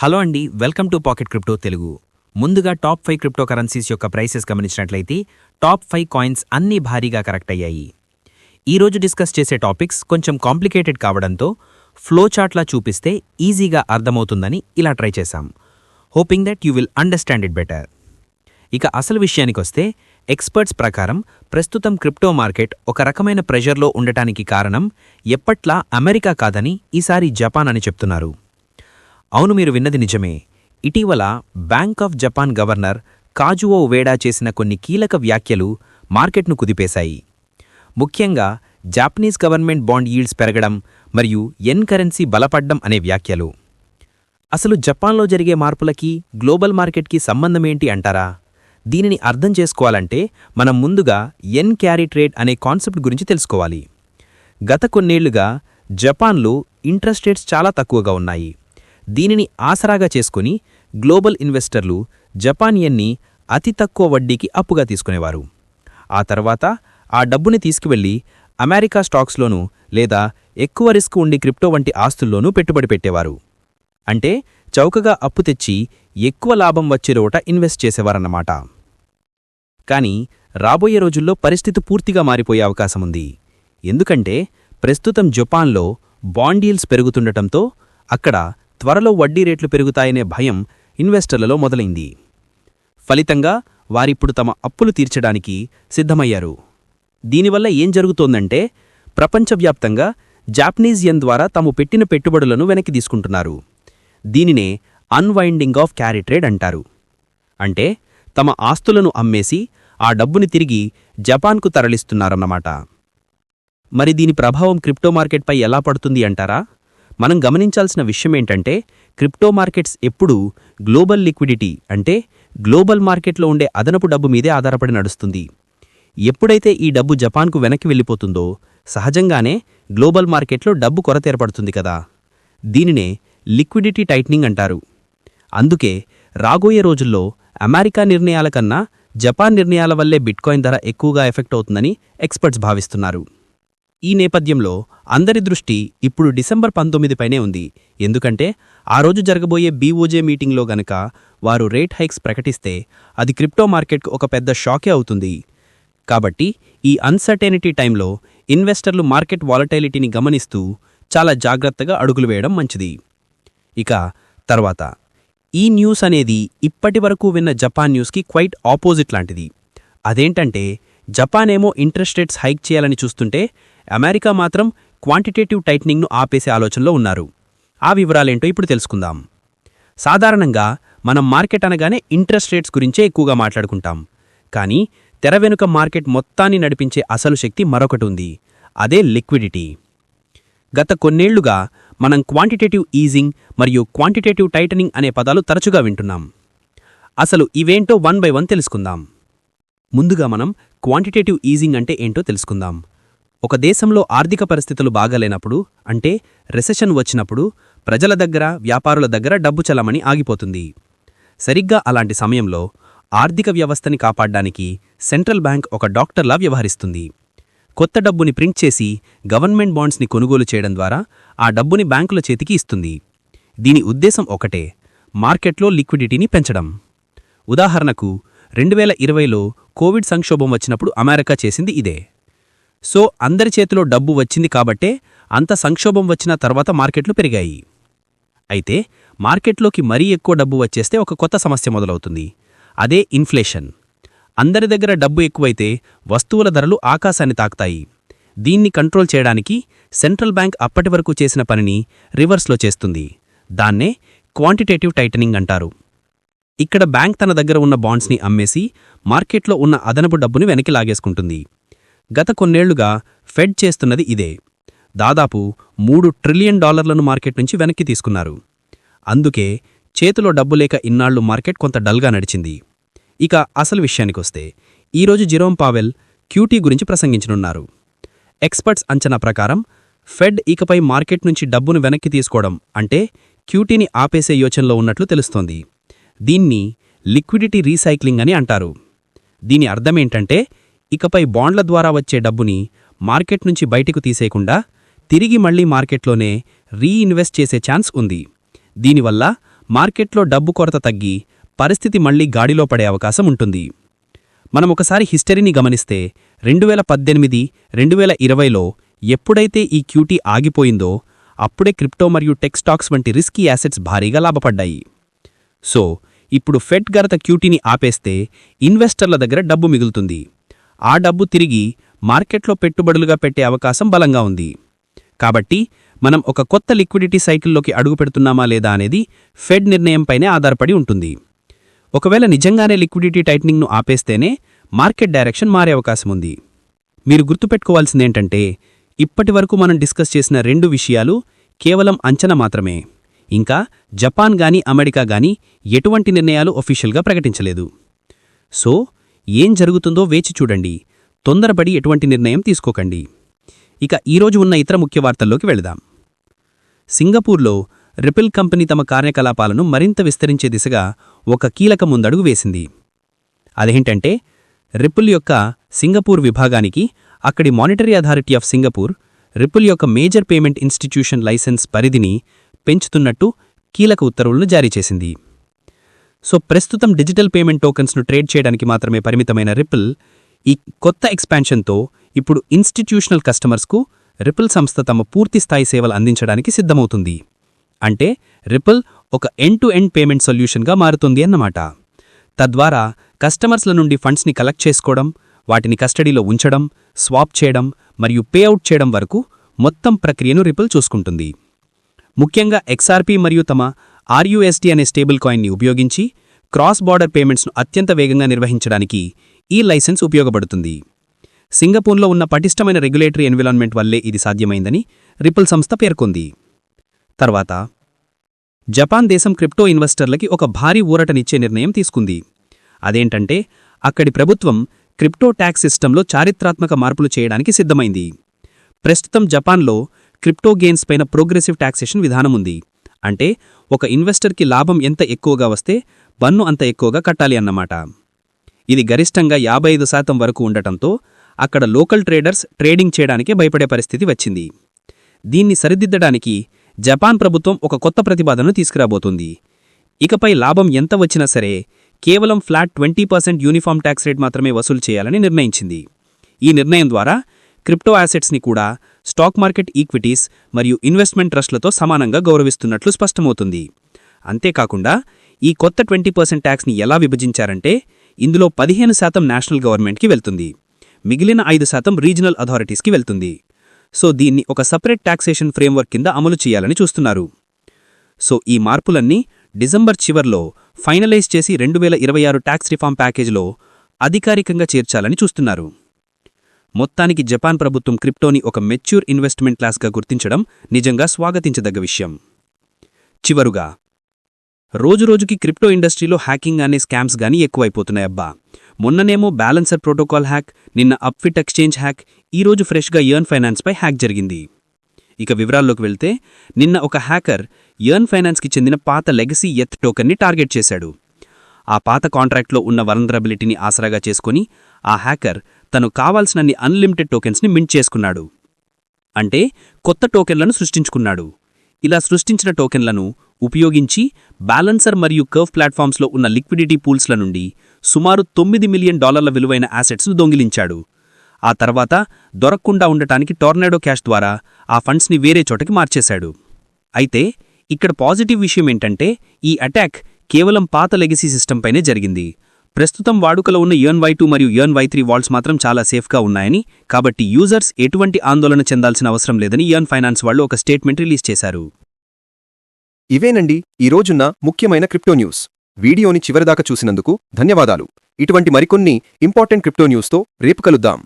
Hello అండి welcome to pocket crypto Telugu. ముందుగా top five crypto currencies యొక్క prices గమనించినట్లయితే టాప్ ఫైవ్ కాయిన్స్ అన్నీ భారీగా కరెక్ట్ అయ్యాయి. ఈరోజు డిస్కస్ చేసే టాపిక్స్ కొంచెం కాంప్లికేటెడ్ కావడంతో ఫ్లోచార్ట్లా చూపిస్తే ఈజీగా అర్థమవుతుందని ఇలా ట్రై చేశాం. Hoping that you will understand it better. ఇక అసలు విషయానికొస్తే ఎక్స్పర్ట్స్ ప్రకారం ప్రస్తుతం క్రిప్టో మార్కెట్ ఒక రకమైన ప్రెషర్లో ఉండటానికి కారణం ఎప్పట్లా అమెరికా కాదని ఈసారి జపాన్ అని చెప్తున్నారు. అవును మీరు విన్నది నిజమే. ఇటీవల bank of Japan governor Kazuo Ueda చేసిన కొన్ని కీలక వ్యాఖ్యలు మార్కెట్ను కుదిపేశాయి. ముఖ్యంగా జాపనీస్ గవర్నమెంట్ బాండ్ ఈల్డ్స్ పెరగడం మరియు ఎన్ కరెన్సీ బలపడ్డం అనే వ్యాఖ్యలు. అసలు జపాన్లో జరిగే మార్పులకి గ్లోబల్ మార్కెట్కి సంబంధమేంటి అంటారా? దీనిని అర్థం చేసుకోవాలంటే మనం ముందుగా ఎన్ క్యారీ ట్రేడ్ అనే కాన్సెప్ట్ గురించి తెలుసుకోవాలి. గత కొన్నేళ్ళుగా జపాన్లో ఇంట్రెస్ట్ రేట్స్ చాలా తక్కువగా ఉన్నాయి. దీనిని ఆసరాగా చేసుకుని గ్లోబల్ ఇన్వెస్టర్లు జపానియన్ని అతి తక్కువ వడ్డీకి అప్పుగా తీసుకునేవారు. ఆ తర్వాత ఆ డబ్బుని తీసుకువెళ్ళి అమెరికా స్టాక్స్లోనూ లేదా ఎక్కువ రిస్క్ ఉండి క్రిప్టో వంటి ఆస్తుల్లోనూ పెట్టుబడి పెట్టేవారు. అంటే చౌకగా అప్పు తెచ్చి ఎక్కువ లాభం వచ్చే రోట ఇన్వెస్ట్ చేసేవారన్నమాట. కానీ రాబోయే రోజుల్లో పరిస్థితి పూర్తిగా మారిపోయే అవకాశముంది ఎందుకంటే ప్రస్తుతం జపాన్లో బాండీల్స్ పెరుగుతుండటంతో అక్కడ త్వరలో వడ్డీ రేట్లు పెరుగుతాయనే భయం ఇన్వెస్టర్లలో మొదలైంది. ఫలితంగా వారిప్పుడు తమ అప్పులు తీర్చడానికి సిద్ధమయ్యారు. దీనివల్ల ఏం జరుగుతోందంటే ప్రపంచవ్యాప్తంగా జాపనీస్ యెన్ ద్వారా తాము పెట్టిన పెట్టుబడులను వెనక్కి తీసుకుంటున్నారు. దీనినే అన్వైండింగ్ ఆఫ్ క్యారీ ట్రేడ్ అంటారు. అంటే తమ ఆస్తులను అమ్మేసి ఆ డబ్బుని తిరిగి జపాన్కు తరలిస్తున్నారన్నమాట. మరి దీని ప్రభావం క్రిప్టో మార్కెట్పై ఎలా పడుతుంది అంటారా? మనం గమనించాల్సిన విషయం ఏంటంటే క్రిప్టో మార్కెట్స్ ఎప్పుడూ గ్లోబల్ లిక్విడిటీ అంటే గ్లోబల్ మార్కెట్లో ఉండే అదనపు డబ్బు మీదే ఆధారపడి నడుస్తుంది. ఎప్పుడైతే ఈ డబ్బు జపాన్కు వెనక్కి వెళ్ళిపోతుందో సహజంగానే గ్లోబల్ మార్కెట్లో డబ్బు కొరత ఏర్పడుతుంది కదా. దీనినే లిక్విడిటీ టైట్నింగ్ అంటారు. అందుకే రాబోయే రోజుల్లో అమెరికా నిర్ణయాల కన్నా జపాన్ నిర్ణయాల వల్లే బిట్కాయిన్ ధర ఎక్కువగా ఎఫెక్ట్ అవుతుందని ఎక్స్పర్ట్స్ భావిస్తున్నారు. ఈ నేపథ్యంలో అందరి దృష్టి ఇప్పుడు డిసెంబర్ పంతొమ్మిదిపైనే ఉంది. ఎందుకంటే ఆ రోజు జరగబోయే బీఓజే మీటింగ్లో గనక వారు రేట్ హైక్స్ ప్రకటిస్తే అది క్రిప్టో మార్కెట్కు ఒక పెద్ద షాకే అవుతుంది. కాబట్టి ఈ అన్సర్టెనిటీ టైంలో ఇన్వెస్టర్లు మార్కెట్ వాలటైలిటీని గమనిస్తూ చాలా జాగ్రత్తగా అడుగులు వేయడం మంచిది. ఇక తర్వాత ఈ న్యూస్ అనేది ఇప్పటి వరకు విన్న జపాన్ న్యూస్కి క్వైట్ ఆపోజిట్ లాంటిది. అదేంటంటే జపాన్ ఏమో ఇంట్రెస్ట్ రేట్స్ హైక్ చేయాలని చూస్తుంటే అమెరికా మాత్రం క్వాంటిటేటివ్ టైట్నింగ్ను ఆపేసే ఆలోచనలో ఉన్నారు. ఆ వివరాలేంటో ఇప్పుడు తెలుసుకుందాం. సాధారణంగా మనం మార్కెట్ అనగానే ఇంట్రెస్ట్ రేట్స్ గురించే ఎక్కువగా మాట్లాడుకుంటాం. కానీ తెర వెనుక మార్కెట్ మొత్తాన్ని నడిపించే అసలు శక్తి మరొకటి ఉంది. అదే లిక్విడిటీ. గత కొన్నేళ్ళుగా మనం క్వాంటిటేటివ్ ఈజింగ్ మరియు క్వాంటిటేటివ్ టైటనింగ్ అనే పదాలు తరచుగా వింటున్నాం. అసలు ఇవేంటో వన్ బై వన్ తెలుసుకుందాం. ముందుగా మనం క్వాంటిటేటివ్ ఈజింగ్ అంటే ఏంటో తెలుసుకుందాం. ఒక దేశంలో ఆర్థిక పరిస్థితులు బాగాలేనప్పుడు అంటే రెసెషన్ వచ్చినప్పుడు ప్రజల దగ్గర వ్యాపారుల దగ్గర డబ్బు చలమని ఆగిపోతుంది. సరిగ్గా అలాంటి సమయంలో ఆర్థిక వ్యవస్థని కాపాడ్డానికి సెంట్రల్ బ్యాంక్ ఒక డాక్టర్లా వ్యవహరిస్తుంది. కొత్త డబ్బుని ప్రింట్ చేసి గవర్నమెంట్ బాండ్స్ని కొనుగోలు చేయడం ద్వారా ఆ డబ్బుని బ్యాంకుల చేతికి ఇస్తుంది. దీని ఉద్దేశం ఒకటే మార్కెట్లో లిక్విడిటీని పెంచడం. ఉదాహరణకు రెండు వేల ఇరవైలో కోవిడ్ సంక్షోభం వచ్చినప్పుడు అమెరికా చేసింది ఇదే. సో అందరి చేతిలో డబ్బు వచ్చింది కాబట్టే అంత సంక్షోభం వచ్చిన తర్వాత మార్కెట్లు పెరిగాయి. అయితే మార్కెట్లోకి మరీ ఎక్కువ డబ్బు వచ్చేస్తే ఒక కొత్త సమస్య మొదలవుతుంది. అదే ఇన్ఫ్లేషన్. అందరి దగ్గర డబ్బు ఎక్కువైతే వస్తువుల ధరలు ఆకాశాన్ని తాకుతాయి. దీన్ని కంట్రోల్ చేయడానికి సెంట్రల్ బ్యాంక్ అప్పటి వరకు చేసిన పనిని రివర్స్లో చేస్తుంది. దాన్నే క్వాంటిటేటివ్ టైటనింగ్ అంటారు. ఇక్కడ బ్యాంక్ తన దగ్గర ఉన్న బాండ్స్ని అమ్మేసి మార్కెట్లో ఉన్న అదనపు డబ్బుని వెనక్కి లాగేసుకుంటుంది. గత కొన్నేళ్ళుగా ఫెడ్ చేస్తున్నది ఇదే. దాదాపు మూడు ట్రిలియన్ డాలర్లను మార్కెట్ నుంచి వెనక్కి తీసుకున్నారు. అందుకే చేతిలో డబ్బు లేక ఇన్నాళ్ళు మార్కెట్ కొంత డల్గా నడిచింది. ఇక అసలు విషయానికొస్తే ఈరోజు జిరోమ్ పావెల్ క్యూటీ గురించి ప్రసంగించనున్నారు. ఎక్స్పర్ట్స్ అంచనా ప్రకారం ఫెడ్ ఇకపై మార్కెట్ నుంచి డబ్బును వెనక్కి తీసుకోవడం అంటే క్యూటీని ఆపేసే యోచనలో ఉన్నట్లు తెలుస్తోంది. దీన్ని లిక్విడిటీ రీసైక్లింగ్ అని అంటారు. దీని అర్థమేంటంటే ఇకపై బాండ్ల ద్వారా వచ్చే డబ్బుని మార్కెట్ నుంచి బయటకు తీసేయకుండా తిరిగి మళ్ళీ మార్కెట్లోనే రీఇన్వెస్ట్ చేసే ఛాన్స్ ఉంది. దీనివల్ల మార్కెట్లో డబ్బు కొరత తగ్గి పరిస్థితి మళ్ళీ గాడిలో పడే అవకాశం ఉంటుంది. మనం ఒకసారి హిస్టరీని గమనిస్తే రెండు వేల పద్దెనిమిది రెండు వేల ఇరవైలో ఎప్పుడైతే ఈ క్యూటీ ఆగిపోయిందో అప్పుడే క్రిప్టో మరియు టెక్ స్టాక్స్ వంటి రిస్కీ యాసెట్స్ భారీగా లాభపడ్డాయి. సో ఇప్పుడు ఫెడ్ గరత క్యూటీని ఆపేస్తే ఇన్వెస్టర్ల దగ్గర డబ్బు మిగులుతుంది. ఆ డబ్బు తిరిగి మార్కెట్లో పెట్టుబడులుగా పెట్టే అవకాశం బలంగా ఉంది. కాబట్టి మనం ఒక కొత్త లిక్విడిటీ సైకిల్లోకి అడుగుపెడుతున్నామా లేదా అనేది ఫెడ్ నిర్ణయంపైనే ఆధారపడి ఉంటుంది. ఒకవేళ నిజంగానే లిక్విడిటీ టైటనింగ్ను ఆపేస్తేనే మార్కెట్ డైరెక్షన్ మారే అవకాశం ఉంది. మీరు గుర్తుపెట్టుకోవాల్సిందేంటంటే ఇప్పటివరకు మనం డిస్కస్ చేసిన రెండు విషయాలు కేవలం అంచనా మాత్రమే. ఇంకా జపాన్ గాని అమెరికా గాని ఎటువంటి నిర్ణయాలు ఒఫీషియల్గా ప్రకటించలేదు. సో ఏం జరుగుతుందో వేచి చూడండి. తొందరపడి ఎటువంటి నిర్ణయం తీసుకోకండి. ఇక ఈరోజు ఉన్న ఇతర ముఖ్య వార్తల్లోకి వెళదాం. సింగపూర్లో రిపిల్ కంపెనీ తమ కార్యకలాపాలను మరింత విస్తరించే దిశగా ఒక కీలక ముందడుగు వేసింది. అదేంటంటే రిపుల్ యొక్క సింగపూర్ విభాగానికి అక్కడి monetary authority of Singapore Ripple యొక్క మేజర్ పేమెంట్ ఇన్స్టిట్యూషన్ లైసెన్స్ పరిధిని పెంచుతున్నట్టు కీలక ఉత్తర్వులను జారీ చేసింది. సో ప్రస్తుతం డిజిటల్ పేమెంట్ టోకెన్స్ను ట్రేడ్ చేయడానికి మాత్రమే పరిమితమైన రిపిల్ ఈ కొత్త ఎక్స్పాన్షన్తో ఇప్పుడు ఇన్స్టిట్యూషనల్ కస్టమర్స్కు రిపిల్ సంస్థ తమ పూర్తిస్థాయి సేవలు అందించడానికి సిద్ధమవుతుంది. అంటే రిపిల్ ఒక ఎండ్ టు ఎండ్ పేమెంట్ సొల్యూషన్గా మారుతుంది అన్నమాట. తద్వారా కస్టమర్స్ల నుండి ఫండ్స్ని కలెక్ట్ చేసుకోవడం వాటిని కస్టడీలో ఉంచడం స్వాప్ చేయడం మరియు పేఅవుట్ చేయడం వరకు మొత్తం ప్రక్రియను రిపిల్ చూసుకుంటుంది. ముఖ్యంగా ఎక్స్ఆర్పి మరియు తమ ఆర్యుఎస్టీ అనే స్టేబుల్ కాయిన్ని ఉపయోగించి క్రాస్ బార్డర్ పేమెంట్స్ను అత్యంత వేగంగా నిర్వహించడానికి ఈ లైసెన్స్ ఉపయోగపడుతుంది. సింగపూర్లో ఉన్న పటిష్టమైన రెగ్యులేటరీ ఎన్విరాన్మెంట్ వల్లే ఇది సాధ్యమైందని రిపుల్ సంస్థ పేర్కొంది. తర్వాత జపాన్ దేశం క్రిప్టో ఇన్వెస్టర్లకి ఒక భారీ ఊరటనిచ్చే నిర్ణయం తీసుకుంది. అదేంటంటే అక్కడి ప్రభుత్వం క్రిప్టో ట్యాక్స్ సిస్టంలో చారిత్రాత్మక మార్పులు చేయడానికి సిద్ధమైంది. ప్రస్తుతం జపాన్లో క్రిప్టో గెయిన్స్ పైన ప్రోగ్రెసివ్ టాక్సేషన్ విధానం ఉంది అంటే ఒక ఇన్వెస్టర్కి లాభం ఎంత ఎక్కువగా వస్తే పన్ను అంత ఎక్కువగా కట్టాలి అన్నమాట. ఇది గరిష్టంగా యాభై ఐదు శాతం వరకు ఉండటంతో అక్కడ లోకల్ ట్రేడర్స్ ట్రేడింగ్ చేయడానికే భయపడే పరిస్థితి వచ్చింది. దీన్ని సరిదిద్దడానికి జపాన్ ప్రభుత్వం ఒక కొత్త ప్రతిపాదనను తీసుకురాబోతుంది. ఇకపై లాభం ఎంత వచ్చినా సరే కేవలం flat twenty percent uniform tax rate మాత్రమే వసూలు చేయాలని నిర్ణయించింది. ఈ నిర్ణయం ద్వారా క్రిప్టో యాసెట్స్ని కూడా స్టాక్ మార్కెట్ ఈక్విటీస్ మరియు ఇన్వెస్ట్మెంట్ ట్రస్ట్లతో సమానంగా గౌరవిస్తున్నట్లు స్పష్టమవుతుంది. అంతేకాకుండా ఈ కొత్త ట్వంటీ పర్సెంట్ ట్యాక్స్ని ఎలా విభజించారంటే ఇందులో పదిహేను శాతం నేషనల్ గవర్నమెంట్కి వెళ్తుంది. మిగిలిన ఐదు శాతం రీజనల్ అథారిటీస్కి వెళ్తుంది. సో దీన్ని ఒక సపరేట్ ట్యాక్సేషన్ ఫ్రేమ్వర్క్ కింద అమలు చేయాలని చూస్తున్నారు. సో ఈ మార్పులన్నీ డిసెంబర్ చివర్లో ఫైనలైజ్ చేసి రెండు వేల ఇరవై ఆరు ట్యాక్స్ రిఫార్మ్ ప్యాకేజ్లో అధికారికంగా చేర్చాలని చూస్తున్నారు. మొత్తానికి జపాన్ ప్రభుత్వం క్రిప్టోని ఒక మెచ్యూర్ ఇన్వెస్ట్మెంట్ క్లాస్గా గుర్తించడం నిజంగా స్వాగతించదగ్గ విషయం. చివరుగా రోజురోజుకి క్రిప్టో ఇండస్ట్రీలో హ్యాకింగ్ అనే స్కామ్స్ గానీ ఎక్కువైపోతున్నాయబ్బా మొన్ననేమో బ్యాలెన్సర్ ప్రోటోకాల్ హ్యాక్ నిన్న అప్ఫిట్ ఎక్స్చేంజ్ హ్యాక్ ఈరోజు ఫ్రెష్గా యర్న్ ఫైనాన్స్పై హ్యాక్ జరిగింది. ఇక వివరాల్లోకి వెళ్తే నిన్న ఒక హ్యాకర్ యర్న్ ఫైనాన్స్కి చెందిన పాత లెగసీ ఎత్ టోకన్ని టార్గెట్ చేశాడు. ఆ పాత కాంట్రాక్ట్లో ఉన్న వలనరబిలిటీని ఆసరాగా చేసుకుని ఆ హ్యాకర్ తను కావాల్సినన్ని అన్లిమిటెడ్ టోకెన్స్ని మింట్ చేసుకున్నాడు. అంటే కొత్త టోకెన్లను సృష్టించుకున్నాడు. ఇలా సృష్టించిన టోకెన్లను ఉపయోగించి బ్యాలెన్సర్ మరియు కర్వ్ ప్లాట్ఫామ్స్లో ఉన్న లిక్విడిటీ పూల్స్ల నుండి సుమారు తొమ్మిది మిలియన్ డాలర్ల విలువైన యాసెట్స్ను దొంగిలించాడు. ఆ తర్వాత దొరక్కుండా ఉండటానికి టోర్నాడో క్యాష్ ద్వారా ఆ ఫండ్స్ని వేరే చోటకి మార్చేశాడు. అయితే ఇక్కడ పాజిటివ్ విషయం ఏంటంటే ఈ అటాక్ కేవలం పాత లెగసీ సిస్టంపైనే జరిగింది. ప్రస్తుతం వాడుకలో ఉన్న యర్న్ వై టూ మరియు యర్న్ వై త్రీ వాల్ట్స్ మాత్రం చాలా సేఫ్గా ఉన్నాయని కాబట్టి యూజర్స్ ఎటువంటి ఆందోళన చెందాల్సిన అవసరం లేదని యర్న్ ఫైనాన్స్ వాళ్ళు ఒక స్టేట్మెంట్ రిలీజ్ చేశారు. ఇవేనండి ఈ ముఖ్యమైన క్రిప్టో న్యూస్. వీడియోని చివరిదాకా చూసినందుకు ధన్యవాదాలు. ఇటువంటి మరికొన్ని ఇంపార్టెంట్ క్రిప్టో న్యూస్తో రేపు కలుద్దాం.